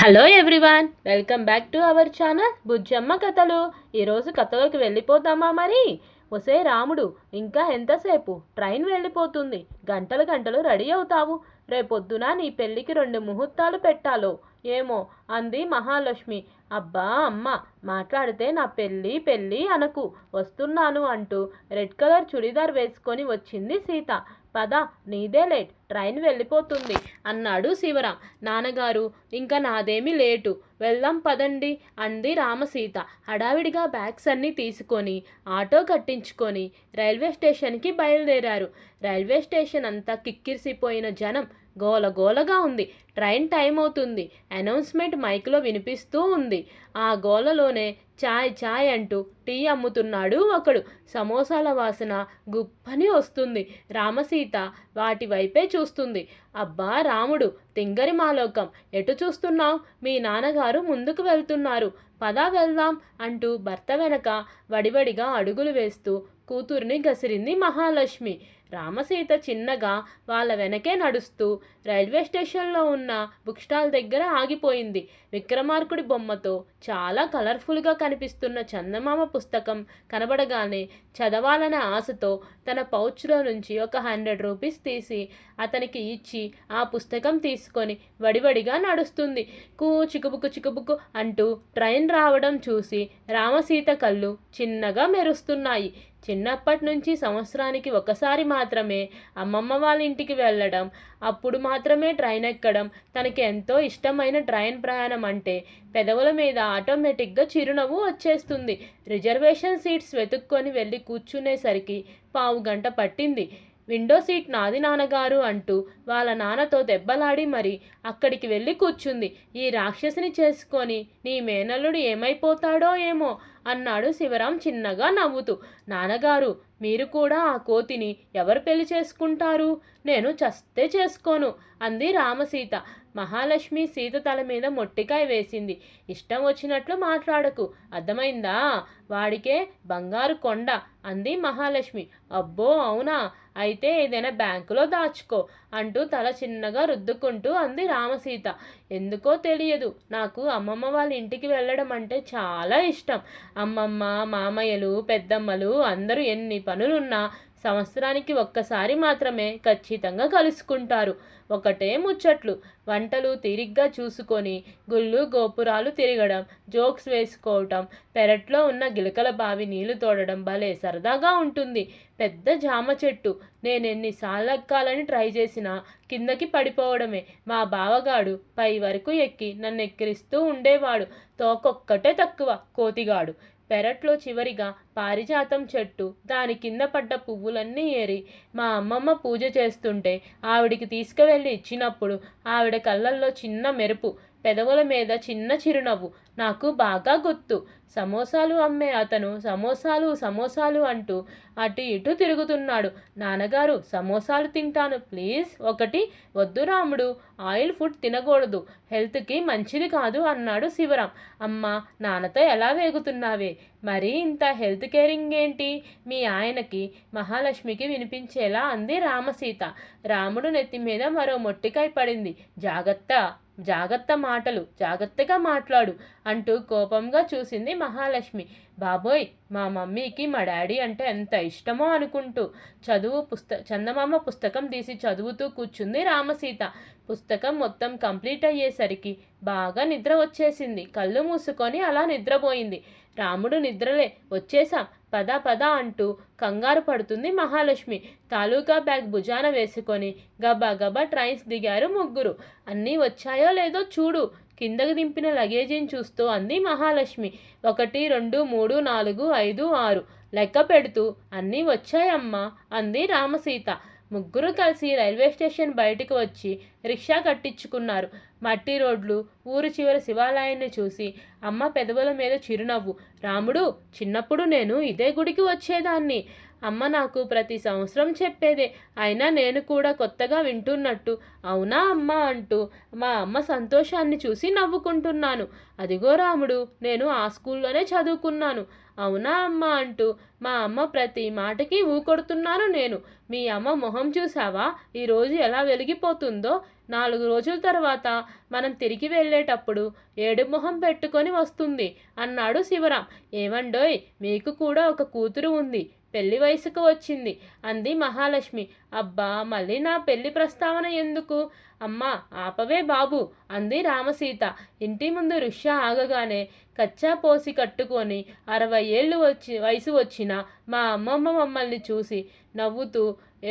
Hello everyone welcome back to our channel Bujjamma కథలు. ఈరోజు కథలోకి వెళ్ళిపోతామా మరి? ఒసే రాముడు ఇంకా ఎంతసేపు? ట్రైన్ వెళ్ళిపోతుంది. గంటలు గంటలు రెడీ అవుతావు. రేపొద్దున నీ పెళ్ళికి రెండు ముహూర్తాలు పెట్టాలో. ఏమో అంది మహాలక్ష్మి. అబ్బా అమ్మ మాట్లాడితే నా పెళ్ళి పెళ్ళి అనకు. వస్తున్నాను అంటూ రెడ్ కలర్ చుడిదార్ వేసుకొని వచ్చింది సీత. పద నీదే లేట్ ట్రైన్ వెళ్ళిపోతుంది అన్నాడు శివరాం. నాన్నగారు ఇంకా నాదేమీ లేటు వెళ్దాం పదండి అంది రామసీత. హడావిడిగా బ్యాగ్స్ అన్నీ తీసుకొని ఆటో కట్టించుకొని రైల్వే స్టేషన్కి బయలుదేరారు. రైల్వే స్టేషన్ అంతా కిక్కిరిసిపోయిన జనం గోల గోలగా ఉంది. ట్రైన్ టైం అవుతుంది. అనౌన్స్మెంట్ మైక్లో వినిపిస్తూ ఉంది. ఆ గోలలోనే చాయ్ చాయ్ అంటూ టీ అమ్ముతున్నాడు ఒకడు. సమోసాల వాసన గుప్పని వస్తుంది. రామసీత వాటి వైపే చూస్తుంది. అబ్బా రాముడు తింగరి మాలోకం ఎటు చూస్తున్నావు? మీ నాన్నగారు ముందుకు వెళ్తున్నారు. పదా వెళ్దాం అంటూ భర్త వెనక వడివడిగా అడుగులు వేస్తూ కూతుర్ని గసిరింది మహాలక్ష్మి. రామసీత చిన్నగా వాళ్ళ వెనకే నడుస్తూ రైల్వే స్టేషన్లో ఉన్న బుక్ స్టాల్ దగ్గర ఆగిపోయింది. విక్రమార్కుడి బొమ్మతో చాలా కలర్ఫుల్గా కనిపిస్తున్న చందమామ పుస్తకం కనబడగానే చదవాలనే ఆశతో తన పౌచ్లో నుంచి ఒక హండ్రెడ్ రూపీస్ తీసి అతనికి ఇచ్చి ఆ పుస్తకం తీసుకొని వడివడిగా నడుస్తుంది. కూ చికుబుకు చికుబుకు అంటూ ట్రైన్ రావడం చూసి రామసీత కళ్ళు చిన్నగా మెరుస్తున్నాయి. చిన్నప్పటి నుంచి సంవత్సరానికి ఒకసారి మాత్రమే అమ్మమ్మ వాళ్ళ ఇంటికి వెళ్ళడం అప్పుడు మాత్రమే ట్రైన్ ఎక్కడం తనకి ఎంతో ఇష్టమైన ట్రైన్ ప్రయాణం అంటే పెదవుల మీద ఆటోమేటిక్గా చిరునవ్వు వచ్చేస్తుంది. రిజర్వేషన్ సీట్స్ వెతుక్కొని వెళ్ళి కూర్చునేసరికి పావు గంట పట్టింది. విండో సీట్ నాది నాన్నగారు అంటూ వాళ్ళ నాన్నతో దెబ్బలాడి మరి అక్కడికి వెళ్ళి కూర్చుంది. ఈ రాక్షసిని చేసుకొని నీ మేనల్లుడు ఏమైపోతాడో ఏమో అన్నాడు శివరాం చిన్నగా నవ్వుతూ. నాన్నగారు మీరు కూడా ఆ కోతిని ఎవరు పెళ్ళి చేసుకుంటారు? నేను చస్తే చేసుకోను అంది రామసీత. మహాలక్ష్మి సీత తల మీద మొట్టికాయ వేసింది. ఇష్టం వచ్చినట్లు మాట్లాడకు. అర్థమైందా? వాడికే బంగారు కొండ అంది మహాలక్ష్మి. అబ్బో అవునా? అయితే ఏదైనా బ్యాంకులో దాచుకో అంటూ తల చిన్నగా రుద్దుకుంటూ అంది రామసీత. ఎందుకో తెలియదు. నాకు అమ్మమ్మ వాళ్ళ ఇంటికి వెళ్ళడం అంటే చాలా ఇష్టం. అమ్మమ్మ మామయ్యలు పెద్దమ్మలు అందరూ ఎన్ని పనులున్నా సంవత్సరానికి ఒక్కసారి మాత్రమే ఖచ్చితంగా కలుసుకుంటారు. ఒకటే ముచ్చట్లు వంటలు తీరిగ్గా చూసుకొని గుళ్ళు గోపురాలు తిరగడం జోక్స్ వేసుకోవటం పెరట్లో ఉన్న గిలకల బావి నీళ్ళు తోడడం భలే సరదాగా ఉంటుంది. పెద్ద జామ చెట్టు నేను ఎన్నిసార్లు ఎక్కాలని ట్రై చేసినా కిందకి పడిపోవడమే. మా బావగాడు పై వరకు ఎక్కి నన్ను ఎక్కిరిస్తూ ఉండేవాడు. తోకొక్కటే తక్కువ కోతిగాడు. పెరట్లో చివరిగా పారిజాతం చెట్టు దాని కింద పడ్డ పువ్వులన్నీ ఏరి మా అమ్మమ్మ పూజ చేస్తుంటే ఆవిడికి తీసుకువెళ్ళి ఇచ్చినప్పుడు ఆవిడ కళ్ళల్లో చిన్న మెరుపు పెదవుల మీద చిన్న చిరునవ్వు నాకు బాగా గుర్తు. సమోసాలు అమ్మే అతను సమోసాలు సమోసాలు అంటూ అటు ఇటు తిరుగుతున్నాడు. నాన్నగారు సమోసాలు తింటాను. ప్లీజ్ ఒకటి వద్దు రాముడు. ఆయిల్ ఫుడ్ తినకూడదు. హెల్త్కి మంచిది కాదు అన్నాడు శివరాం. అమ్మ నాన్నతో ఎలా వేగుతున్నావే? మరి ఇంత హెల్త్ కేరింగ్ ఏంటి? మీ ఆయనకి మహాలక్ష్మికి వినిపించేలా అంది రామసీత. రాముడు నెత్తి మీద మరో మొట్టికాయ పడింది. జాగ్రత్త. జాగ్రత్త మాటలు జాగ్రత్తగా మాట్లాడు అంటూ కోపంగా చూసింది మహాలక్ష్మి. బాబోయ్ మా మమ్మీకి మా డాడీ అంటే ఎంత ఇష్టమో అనుకుంటూ చదువు పుస్త చందమామ పుస్తకం తీసి చదువుతూ కూర్చుంది రామసీత. పుస్తకం మొత్తం కంప్లీట్ అయ్యేసరికి బాగా నిద్ర వచ్చేసింది. కళ్ళు మూసుకొని అలా నిద్రపోయింది. రాముడు నిద్రలే వచ్చేసా పదా పదా అంటూ కంగారు పడుతుంది మహాలక్ష్మి. తాలూకా బ్యాగ్ భుజాన వేసుకొని గబా గబా ట్రైన్స్ దిగారు ముగ్గురు. అన్నీ వచ్చాయో లేదో చూడు కిందకు దింపిన లగేజీని చూస్తూ అంది మహాలక్ష్మి. ఒకటి రెండు మూడు నాలుగు ఐదు ఆరు. లెక్క పెడుతూ అన్నీ వచ్చాయమ్మా అంది రామసీత. ముగ్గురు కలిసి రైల్వే స్టేషన్ బయటకు వచ్చి రిక్షా కట్టించుకున్నారు. మట్టి రోడ్లు ఊరు చివర శివాలయాన్ని చూసి అమ్మ పెదవుల మీద చిరునవ్వు. రాముడు చిన్నప్పుడు నేను ఇదే గుడికి వచ్చేదాన్ని. అమ్మ నాకు ప్రతి సంవత్సరం చెప్పేదే. అయినా నేను కూడా కొత్తగా వింటున్నట్టు. అవునా అమ్మ అంటూ మా అమ్మ సంతోషాన్ని చూసి నవ్వుకుంటున్నాను. అదిగో రాముడు నేను ఆ స్కూల్లోనే చదువుకున్నాను. అవునా అమ్మ అంటూ మా అమ్మ ప్రతి మాటకి ఊకొడుతున్నాను నేను. మీ అమ్మ మొహం చూసావా ఈరోజు ఎలా వెలిగిపోతుందో? నాలుగు రోజుల తర్వాత మనం తిరిగి వెళ్ళేటప్పుడు ఏడు మొహం పెట్టుకొని వస్తుంది అన్నాడు శివరాం. ఏమండోయ్ మీకు కూడా ఒక కూతురు ఉంది. పెళ్ళి వయసుకు వచ్చింది అంది మహాలక్ష్మి. అబ్బా మళ్ళీ నా పెళ్ళి ప్రస్తావన ఎందుకు? అమ్మా ఆపవే బాబు అంది రామసీత. ఇంటి ముందు రుష్య ఆగగానే కచ్చా పోసి కట్టుకొని అరవై ఏళ్ళు వచ్చి వయసు వచ్చిన మా అమ్మమ్మ మమ్మల్ని చూసి నవ్వుతూ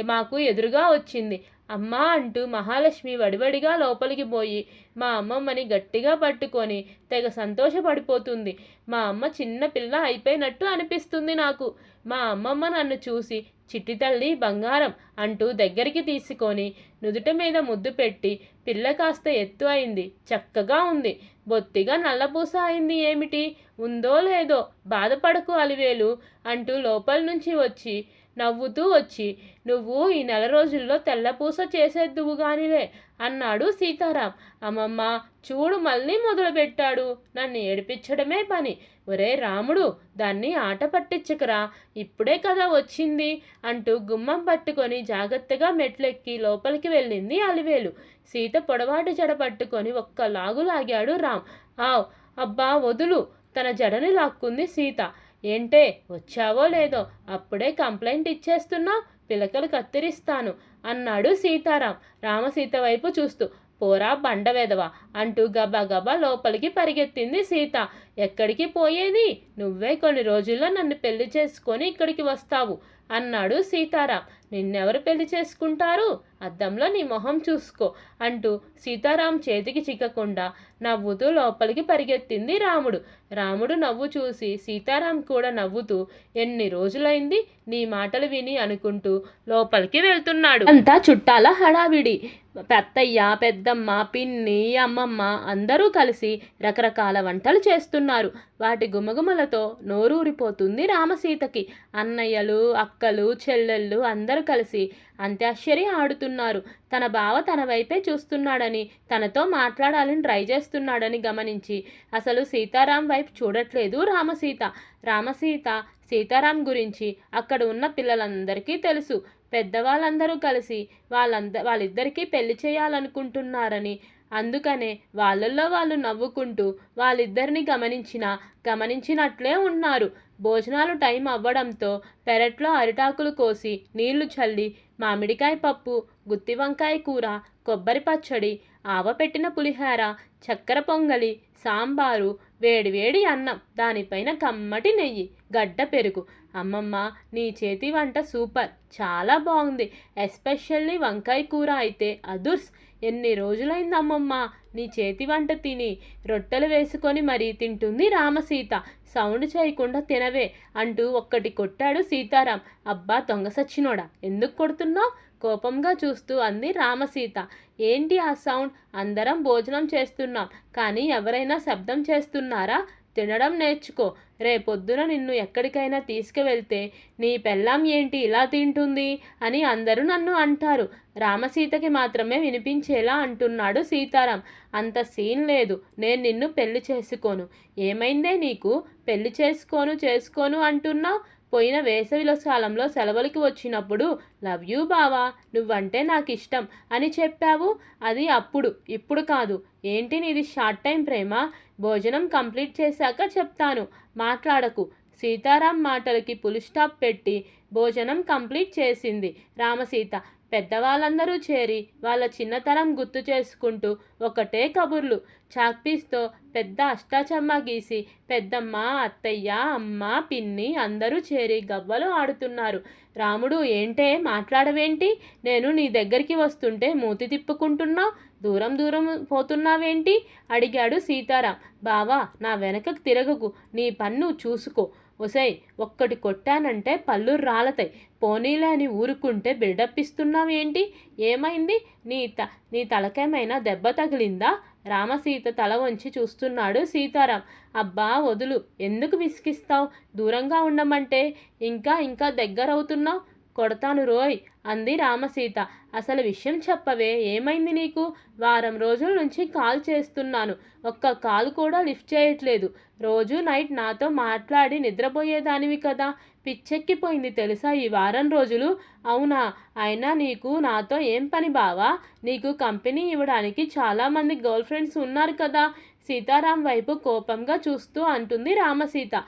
మాకు ఎదురుగా వచ్చింది. అమ్మా అంటూ మహాలక్ష్మి వడివడిగా లోపలికి పోయి మా అమ్మమ్మని గట్టిగా పట్టుకొని తెగ సంతోషపడిపోతుంది. మా అమ్మ చిన్న పిల్ల అయిపోయినట్టు అనిపిస్తుంది నాకు. మా అమ్మమ్మ నన్ను చూసి చిట్టి తల్లి బంగారం అంటూ దగ్గరికి తీసుకొని నుదుట మీద ముద్దు పెట్టి పిల్ల కాస్త ఎత్తు అయింది. చక్కగా ఉంది. బొత్తిగా నల్లపూస అయింది ఏమిటి? ఉందో లేదో? బాధపడకు అలివేలు అంటూ లోపల నుంచి వచ్చి నవ్వుతూ వచ్చి నువ్వు ఈ నెల రోజుల్లో తెల్లపూస చేసేద్దువు గానిలే అన్నాడు సీతారాం. అమ్మమ్మ చూడు మళ్ళీ మొదలుపెట్టాడు. నన్ను ఏడిపించడమే పని. ఒరే రాముడు దాన్ని ఆట పట్టించకరా. ఇప్పుడే కదా వచ్చింది అంటూ గుమ్మం పట్టుకొని జాగ్రత్తగా మెట్లెక్కి లోపలికి వెళ్ళింది అలివేలు. సీత పొడవాటి జడ పట్టుకొని ఒక్క లాగు లాగాడు రామ్. ఆవ్ అబ్బా వదులు తన జడని లాక్కుంది సీత. ఏంటే వచ్చావో లేదో అప్పుడే కంప్లైంట్ ఇచ్చేస్తున్నావు పిలకలు కత్తిరిస్తాను అన్నాడు సీతారాం. రామసీత వైపు చూస్తూ పోరా బండవెదవా అంటూ గబా గబా లోపలికి పరిగెత్తింది సీత. ఎక్కడికి పోయేది? నువ్వే కొన్ని రోజుల్లో నన్ను పెళ్ళి చేసుకొని ఇక్కడికి వస్తావు అన్నాడు సీతారాం. నిన్నెవరు పెళ్ళి చేసుకుంటారు? అద్దంలో నీ మొహం చూసుకో అంటూ సీతారాం చేతికి చిక్కకుండా నవ్వుతూ లోపలికి పరిగెత్తింది రాముడు. రాముడు నవ్వు చూసి సీతారాం కూడా నవ్వుతూ ఎన్ని రోజులైంది నీ మాటలు విని అనుకుంటూ లోపలికి వెళ్తున్నాడు. అంతా చుట్టాల హడావిడి. పెత్తయ్య పెద్దమ్మ పిన్ని అమ్మమ్మ అందరూ కలిసి రకరకాల వంటలు చేస్తున్నారు. వాటి గుమగుమలతో నోరూరిపోతుంది రామసీతకి. అన్నయ్యలు అక్కలు చెల్లెళ్ళు అందరూ కలిసి అంత్యాక్షరి ఆడుతున్నారు. తన బావ తన వైపే చూస్తున్నాడని తనతో మాట్లాడాలని ట్రై చేస్తున్నాడని గమనించి అసలు సీతారాం వైపు చూడట్లేదు రామసీత. రామసీత సీతారాం గురించి అక్కడ ఉన్న పిల్లలందరికీ తెలుసు. పెద్దవాళ్ళందరూ కలిసి వాళ్ళంద వాళ్ళిద్దరికీ పెళ్ళి చేయాలనుకుంటున్నారని. అందుకనే వాళ్ళల్లో వాళ్ళు నవ్వుకుంటూ వాళ్ళిద్దరిని గమనించిన గమనించినట్లే ఉన్నారు. భోజనాలు టైం అవ్వడంతో పెరట్లో అరిటాకులు కోసి నీళ్ళు చల్లి మామిడికాయ పప్పు గుత్తి వంకాయ కూర కొబ్బరి పచ్చడి ఆవపెట్టిన పులిహార చక్కెర పొంగలి సాంబారు వేడివేడి అన్నం దానిపైన కమ్మటి నెయ్యి గడ్డ పెరుగు. అమ్మమ్మ నీ చేతి వంట సూపర్ చాలా బాగుంది. ఎస్పెషల్లీ వంకాయ కూర అయితే అదుర్స్. ఎన్ని రోజులైంది అమ్మమ్మ? నీ చేతి వంట తిని రొట్టెలు వేసుకొని మరీ తింటుంది రామసీత. సౌండ్ చేయకుండా తినవే అంటూ ఒక్కటి కొట్టాడు సీతారాం. అబ్బా దొంగ సచ్చినోడా ఎందుకు కొడుతున్నావు? కోపంగా చూస్తూ అంది రామసీత. ఏంటి ఆ సౌండ్? అందరం భోజనం చేస్తున్నాం కానీ ఎవరైనా శబ్దం చేస్తున్నారా? తినడం నేర్చుకో. రేపొద్దున నిన్ను ఎక్కడికైనా తీసుకువెళ్తే నీ పెళ్ళాం ఏంటి ఇలా తింటుంది అని అందరూ నన్ను అంటారు. రామసీతకి మాత్రమే వినిపించేలా అంటున్నాడు సీతారాం. అంత సీన్ లేదు. నేను నిన్ను పెళ్ళి చేసుకోను. ఏమైందే నీకు? పెళ్ళి చేసుకోను చేసుకోను అంటున్నావు? పోయిన వేసవిలో కాలంలో సెలవులకి వచ్చినప్పుడు లవ్ యూ బావా? నువ్వంటే నాకు ఇష్టం అని చెప్పావు? అది అప్పుడు ఇప్పుడు కాదు. ఏంటి నీది షార్ట్ టైం ప్రేమ? భోజనం కంప్లీట్ చేశాక చెప్తాను. మాట్లాడకు. సీతారాం మాటలకి పులి స్టాప్ పెట్టి భోజనం కంప్లీట్ చేసింది. రామసీత పెద్దవాళ్ళందరూ చేరి వాళ్ళ చిన్నతనం గుర్తు చేసుకుంటూ ఒకటే కబుర్లు. చాక్పీస్తో పెద్ద అష్టాచమ్మ గీసి పెద్దమ్మ అత్తయ్య అమ్మ పిన్ని అందరూ చేరి గవ్వలు ఆడుతున్నారు. రాముడు ఏంటే? మాట్లాడవేంటి? నేను నీ దగ్గరికి వస్తుంటే మూతి తిప్పుకుంటున్నావు. దూరం దూరం పోతున్నావేంటి? అడిగాడు సీతారాం. బావా నా వెనకకు తిరగకు. నీ పన్ను చూసుకో. ఒసై ఒక్కటి కొట్టానంటే పళ్ళు రాలతాయి. పోనీలే అని ఊరుకుంటే బిల్డప్ ఇస్తున్నావేంటి? ఏమైంది? నీ త నీ తలకేమైనా దెబ్బ తగిలిందా? రామసీత తల వంచి చూస్తున్నాడు సీతారాం. అబ్బా వదులు. ఎందుకు విసిగిస్తావు? దూరంగా ఉండమంటే. ఇంకా ఇంకా దగ్గరవుతున్నావు? కొడతాను రోయ్. అంది రామసీత. అసలు విషయం చెప్పవే ఏమైంది నీకు? వారం రోజుల నుంచి కాల్ చేస్తున్నాను. ఒక్క కాల్ కూడా లిఫ్ట్ చేయట్లేదు. రోజు నైట్ నాతో మాట్లాడి నిద్రపోయేదానివి కదా. పిచ్చెక్కిపోయింది తెలుసా ఈ వారం రోజులు? అవునా? అయినా నీకు నాతో ఏం పని బావా? నీకు కంపెనీ ఇవ్వడానికి చాలామంది గర్ల్ ఫ్రెండ్స్ ఉన్నారు కదా. సీతారాం వైపు కోపంగా చూస్తూ అంటుంది రామసీత.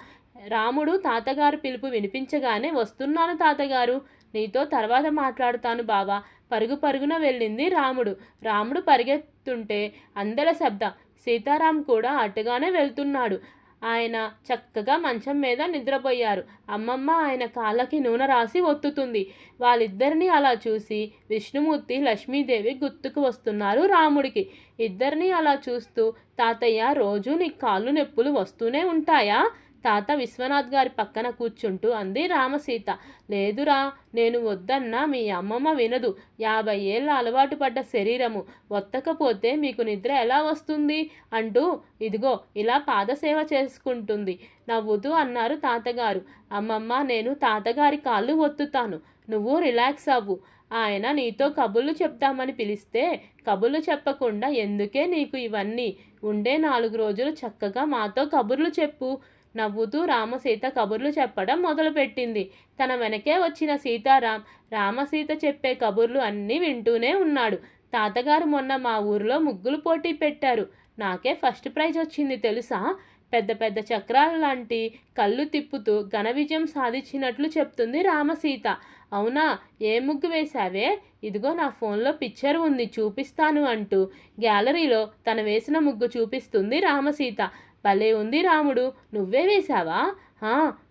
రాముడు తాతగారు పిలుపు వినిపించగానే వస్తున్నాను తాతగారు. నీతో తర్వాత మాట్లాడుతాను బావా. పరుగు పరుగున వెళ్ళింది రాముడు. రాముడు పరిగెత్తుంటే అందల శబ్దం. సీతారాం కూడా అటుగానే వెళ్తున్నాడు. ఆయన చక్కగా మంచం మీద నిద్రపోయారు. అమ్మమ్మ ఆయన కాళ్ళకి నూనె రాసి ఒత్తుతుంది. వాళ్ళిద్దరినీ అలా చూసి విష్ణుమూర్తి లక్ష్మీదేవి గుర్తుకు వస్తున్నారు రాముడికి. ఇద్దరిని అలా చూస్తూ తాతయ్య రోజు నీ కాళ్ళు నొప్పులు వస్తూనే ఉంటాయా? తాత విశ్వనాథ్ గారి పక్కన కూర్చుంటూ అంది రామసీత. లేదురా నేను వద్దన్నా మీ అమ్మమ్మ వినదు. యాభై ఏళ్ళ అలవాటు పడ్డ శరీరము. ఒత్తకపోతే మీకు నిద్ర ఎలా వస్తుంది? అంటూ ఇదిగో ఇలా పాదసేవ చేసుకుంటుంది. నవ్వుతూ అన్నారు తాతగారు. అమ్మమ్మ నేను తాతగారి కాళ్ళు ఒత్తుతాను. నువ్వు రిలాక్స్ అవ్వు. ఆయన నీతో కబుర్లు చెప్తామని పిలిస్తే కబుర్లు చెప్పకుండా ఎందుకే నీకు ఇవన్నీ? ఉండే నాలుగు రోజులు చక్కగా మాతో కబుర్లు చెప్పు. నవ్వుతూ రామసీత కబుర్లు చెప్పడం మొదలుపెట్టింది. తన వెనకే వచ్చిన సీతారాం రామసీత చెప్పే కబుర్లు అన్నీ వింటూనే ఉన్నాడు. తాతగారు మొన్న మా ఊరిలో ముగ్గులు పోటీ పెట్టారు. నాకే ఫస్ట్ ప్రైజ్ వచ్చింది తెలుసా? పెద్ద పెద్ద చక్రాల లాంటి కళ్ళు తిప్పుతూ ఘన విజయం సాధించినట్లు చెప్తుంది రామసీత. అవునా? ఏ ముగ్గు వేశావే? ఇదిగో నా ఫోన్లో పిక్చర్ ఉంది చూపిస్తాను అంటూ గ్యాలరీలో తన వేసిన ముగ్గు చూపిస్తుంది రామసీత. భలే ఉంది రాముడు నువ్వే వేశావా?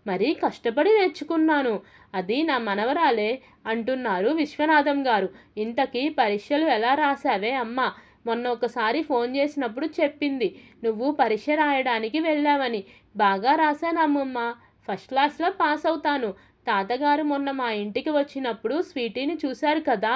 మరీ కష్టపడి నేర్చుకున్నాను. అది నా మనవరాలే అంటున్నారు విశ్వనాథం గారు. ఇంతకీ పరీక్షలు ఎలా రాశావే అమ్మ? మొన్న ఒకసారి ఫోన్ చేసినప్పుడు చెప్పింది. నువ్వు పరీక్ష రాయడానికి వెళ్ళావని. బాగా రాశానమ్మమ్మ. ఫస్ట్ క్లాస్లో పాస్ అవుతాను. తాతగారు మొన్న మా ఇంటికి వచ్చినప్పుడు స్వీటీని చూశారు కదా.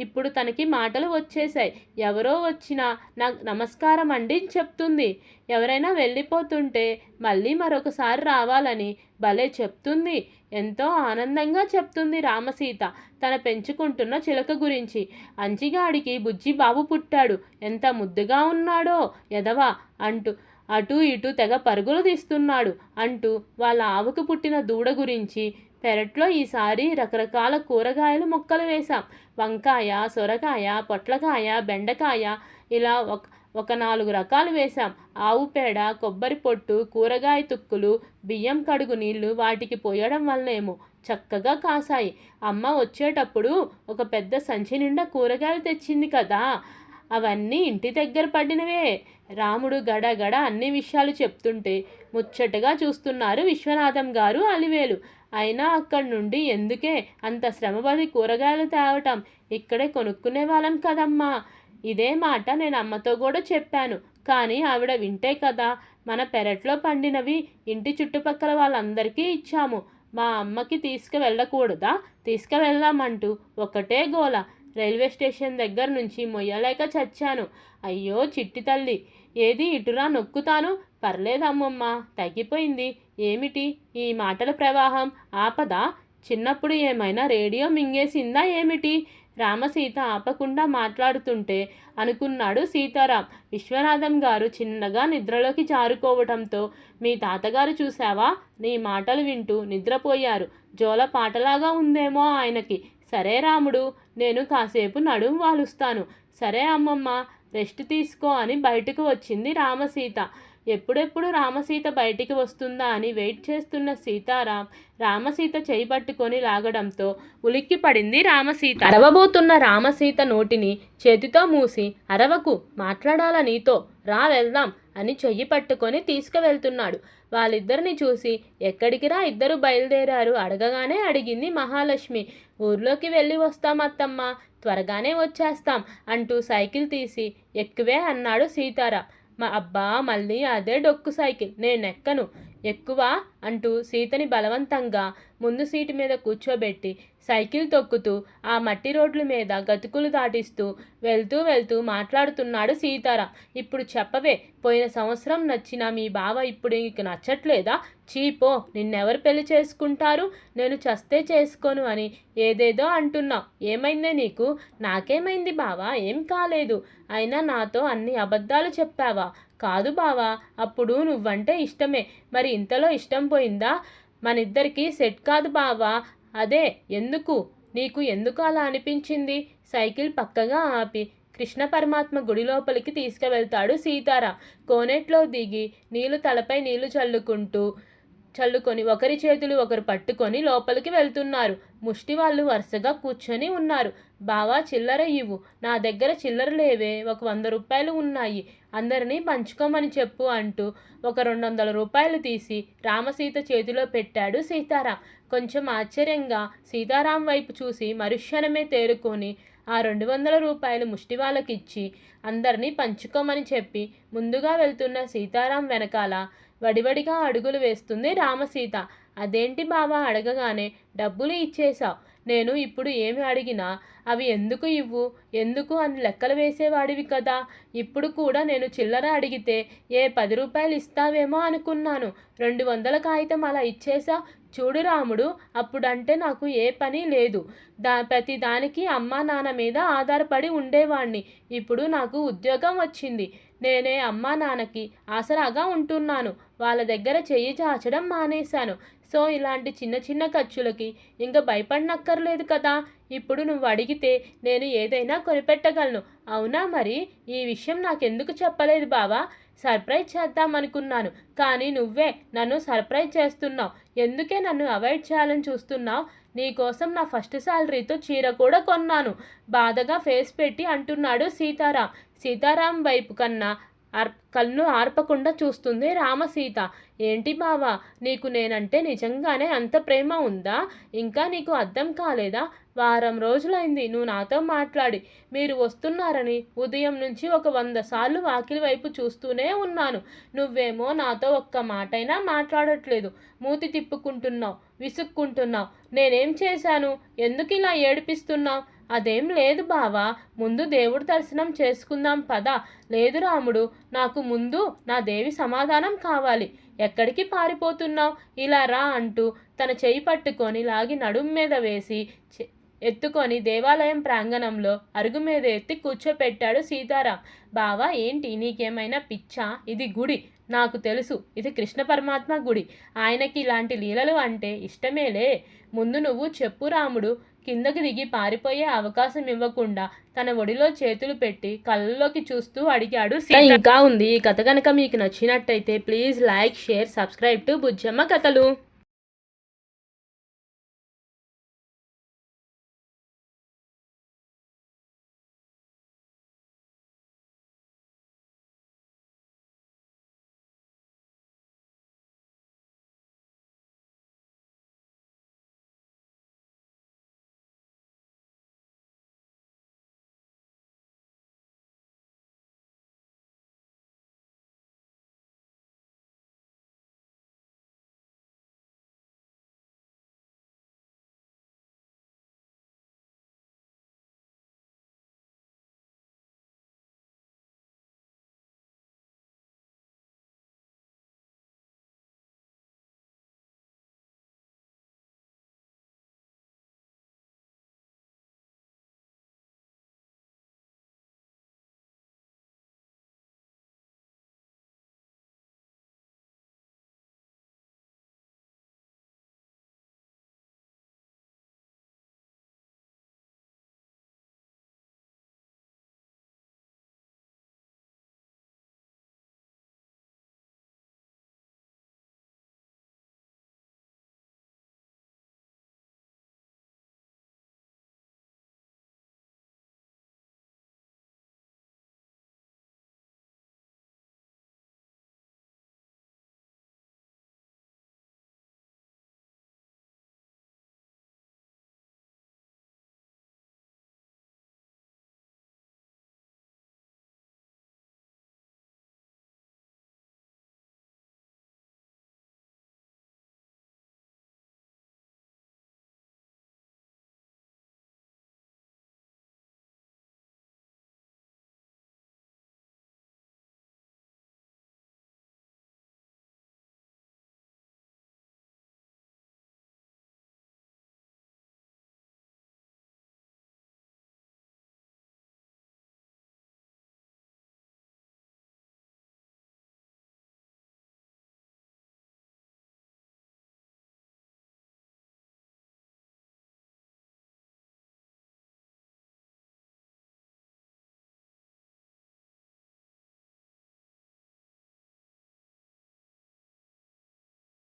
ఇప్పుడు తనకి మాటలు వచ్చేసాయి ఎవరో వచ్చినా నాకు నమస్కారం అండి చెప్తుంది. ఎవరైనా వెళ్ళిపోతుంటే మళ్ళీ మరొకసారి రావాలని భలే చెప్తుంది. ఎంతో ఆనందంగా చెప్తుంది రామసీత తన పెంచుకుంటున్న చిలక గురించి. అంచిగాడికి బుజ్జి బాబు పుట్టాడు. ఎంత ముద్దుగా ఉన్నాడో ఎదవా అంటూ అటు ఇటు తెగ పరుగులు తీస్తున్నాడు అంటూ వాళ్ళ ఆవుకు పుట్టిన దూడ గురించి పెరట్లో ఈసారి రకరకాల కూరగాయలు మొక్కలు వేశాం. వంకాయ సొరకాయ పొట్లకాయ బెండకాయ ఇలా ఒక ఒక నాలుగు రకాలు వేశాం. ఆవు పేడ కొబ్బరి పొట్టు కూరగాయ తుక్కులు బియ్యం కడుగు నీళ్ళు వాటికి పోయడం వల్లనేమో చక్కగా కాసాయి అమ్మ వచ్చేటప్పుడు ఒక పెద్ద సంచి నిండా కూరగాయలు తెచ్చింది కదా అవన్నీ ఇంటి దగ్గర పడినవే. రాముడు గడగడ అన్ని విషయాలు చెప్తుంటే ముచ్చటగా చూస్తున్నారు విశ్వనాథం గారు అలివేలు. అయినా అక్కడి నుండి ఎందుకే అంత శ్రమపడి కూరగాయలు తేవటం? ఇక్కడే కొనుక్కునే వాళ్ళం కదమ్మా. ఇదే మాట నేను అమ్మతో కూడా చెప్పాను. కానీ ఆవిడ వింటే కదా మన పెరట్లో పండినవి ఇంటి చుట్టుపక్కల వాళ్ళందరికీ ఇచ్చాము. మా అమ్మకి తీసుకువెళ్ళకూడదా? తీసుకువెళ్దామంటూ ఒకటే గోల. రైల్వే స్టేషన్ దగ్గర నుంచి మొయ్యలేక చచ్చాను. అయ్యో చిట్టి తల్లి ఏది ఇటురా నొక్కుతాను? పర్లేదమ్మమ్మ తగ్గిపోయింది. ఏమిటి? ఈ మాటల ప్రవాహం ఆపద? చిన్నప్పుడు ఏమైనా రేడియో మింగేసిందా ఏమిటి? రామసీత ఆపకుండా మాట్లాడుతుంటే అనుకున్నాడు సీతారాం. విశ్వనాథం గారు చిన్నగా నిద్రలోకి జారుకోవటంతో మీ తాతగారు చూశావా? నీ మాటలు వింటూ నిద్రపోయారు. జోల పాటలాగా ఉందేమో ఆయనకి. సరే రాముడు నేను కాసేపు నడుం వాలుస్తాను. సరే అమ్మమ్మ రెస్ట్ తీసుకో అని బయటకు వచ్చింది రామసీత. ఎప్పుడెప్పుడు రామసీత బయటికి వస్తుందా అని వెయిట్ చేస్తున్న సీతారాం రామసీత చేయి పట్టుకొని లాగడంతో ఉలిక్కి పడింది రామసీత. అరవబోతున్న రామసీత నోటిని చేతితో మూసి అరవకు మాట్లాడాల నీతో? రా వెళ్దాం అని చెయ్యి పట్టుకొని తీసుకువెళ్తున్నాడు. వాళ్ళిద్దరిని చూసి ఎక్కడికి రా ఇద్దరు బయలుదేరారు అడగగానే అడిగింది మహాలక్ష్మి. ఊర్లోకి వెళ్ళి వస్తాం అత్తమ్మ త్వరగానే వచ్చేస్తాం అంటూ సైకిల్ తీసి ఎక్కువే అన్నాడు సీతారాం. మా అబ్బా మళ్ళీ అదే డొక్కు సైకిల్ నేను ఎక్కను ఎక్కువ అంటూ సీతని బలవంతంగా ముందు సీటు మీద కూర్చోబెట్టి సైకిల్ తొక్కుతూ ఆ మట్టి రోడ్ల మీద గతుకులు దాటిస్తూ వెళ్తూ వెళ్తూ మాట్లాడుతున్నాడు సీతారాం. ఇప్పుడు చెప్పవే పోయిన సంవత్సరం నచ్చిన మీ బావ ఇప్పుడు నీకు నచ్చట్లేదా? చీపో నిన్నెవరు పెళ్ళి చేసుకుంటారు? నేను చస్తే చేసుకోను అని ఏదేదో అంటున్నావు. ఏమైందే నీకు? నాకేమైంది బావా? ఏం కాలేదు. అయినా నాతో అన్ని అబద్ధాలు చెప్పావా? కాదు బావా అప్పుడు నువ్వంటే ఇష్టమే. మరి ఇంతలో ఇష్టం పోయిందా? మనిద్దరికి సెట్ కాదు బావా. అదే ఎందుకు? నీకు ఎందుకు అలా అనిపించింది? సైకిల్ పక్కగా ఆపి కృష్ణ పరమాత్మ గుడి లోపలికి తీసుకువెళ్తాడు సీతారాం. కోనేట్లో దిగి నీళ్ళు తలపై నీళ్ళు చల్లుకుంటూ చల్లుకొని ఒకరి చేతులు ఒకరు పట్టుకొని లోపలికి వెళ్తున్నారు. ముష్టి వాళ్ళు వరుసగా కూర్చొని ఉన్నారు. బావా చిల్లర ఇవ్వు. నా దగ్గర చిల్లర లేవే. ఒక వంద రూపాయలు ఉన్నాయి. అందరినీ పంచుకోమని చెప్పు అంటూ ఒక రెండు వందల రూపాయలు తీసి రామసీత చేతిలో పెట్టాడు సీతారాం. కొంచెం ఆశ్చర్యంగా సీతారాం వైపు చూసి మరుక్షణమే తేరుకొని ఆ రెండు వందల రూపాయలు ముష్టి వాళ్ళకిచ్చి అందరినీ పంచుకోమని చెప్పి ముందుగా వెళ్తున్న సీతారాం వెనకాల వడివడిగా అడుగులు వేస్తుంది రామసీత. అదేంటి బావా? అడగగానే డబ్బులు ఇచ్చేశావు. నేను ఇప్పుడు ఏమి అడిగినా అవి ఎందుకు ఇవ్వు? ఎందుకు అని లెక్కలు వేసేవాడివి కదా? ఇప్పుడు కూడా నేను చిల్లర అడిగితే ఏ పది రూపాయలు ఇస్తావేమో అనుకున్నాను. రెండు వందల కాగితం అలా ఇచ్చేసా? చూడు రాముడు అప్పుడంటే నాకు ఏ పని లేదు. దా ప్రతి దానికి అమ్మా నాన్న మీద ఆధారపడి ఉండేవాణ్ణి. ఇప్పుడు నాకు ఉద్యోగం వచ్చింది. నేనే అమ్మా నాన్నకి ఆసరాగా ఉంటున్నాను. వాళ్ళ దగ్గర చెయ్యి చాచడం మానేశాను. సో ఇలాంటి చిన్న చిన్న ఖర్చులకి ఇంకా భయపడనక్కర్లేదు కదా. ఇప్పుడు నువ్వు అడిగితే నేను ఏదైనా కొనిపెట్టగలను. అవునా మరి? ఈ విషయం నాకెందుకు చెప్పలేదు బావా? సర్ప్రైజ్ చేద్దామనుకున్నాను. కానీ నువ్వే నన్ను సర్ప్రైజ్ చేస్తున్నావు. ఎందుకే నన్ను అవాయిడ్ చేయాలని చూస్తున్నావు? నీకోసం నా ఫస్ట్ శాలరీతో చీర కూడా కొన్నాను. బాధగా ఫేస్ పెట్టి అంటున్నాడు సీతారాం. సీతారాం వైపు కన్నా ఆర్ కళ్ళు ఆర్పకుండా చూస్తుంది రామసీత. ఏంటి బావా నీకు నేనంటే నిజంగానే అంత ప్రేమ ఉందా? ఇంకా నీకు అర్థం కాలేదా? వారం రోజులైంది నువ్వు నాతో మాట్లాడి. మీరు వస్తున్నారని ఉదయం నుంచి ఒక వంద సార్లు వాకిలి వైపు చూస్తూనే ఉన్నాను. నువ్వేమో నాతో ఒక్క మాటైనా మాట్లాడట్లేదు. మూతి తిప్పుకుంటున్నావు విసుక్కుంటున్నావు. నేనేం చేశాను? ఎందుకు ఇలా ఏడిపిస్తున్నావు? అదేం లేదు బావా ముందు దేవుడు దర్శనం చేసుకుందాం పద. లేదు రాముడు నాకు ముందు నా దేవి సమాధానం కావాలి. ఎక్కడికి పారిపోతున్నావు? ఇలా రా అంటూ తన చేయి పట్టుకొని లాగి నడుం మీద వేసి చె- ఎత్తుకొని దేవాలయం ప్రాంగణంలో అరుగు మీద ఎత్తి కూర్చోపెట్టాడు సీతారాం. బావా ఏంటి నీకేమైనా పిచ్చా? ఇది గుడి. నాకు తెలుసు ఇది కృష్ణ పరమాత్మ గుడి. ఆయనకి ఇలాంటి లీలలు అంటే ఇష్టమేలే. ముందు నువ్వు చెప్పు రాముడు కిందకి దిగి పారిపోయే అవకాశం ఇవ్వకుండా తన ఒడిలో చేతులు పెట్టి కళ్ళలోకి చూస్తూ అడిగాడు ఇంకా ఉంది ఈ కథ కనుక మీకు నచ్చినట్టయితే please like share subscribe to Bujjamma కథలు.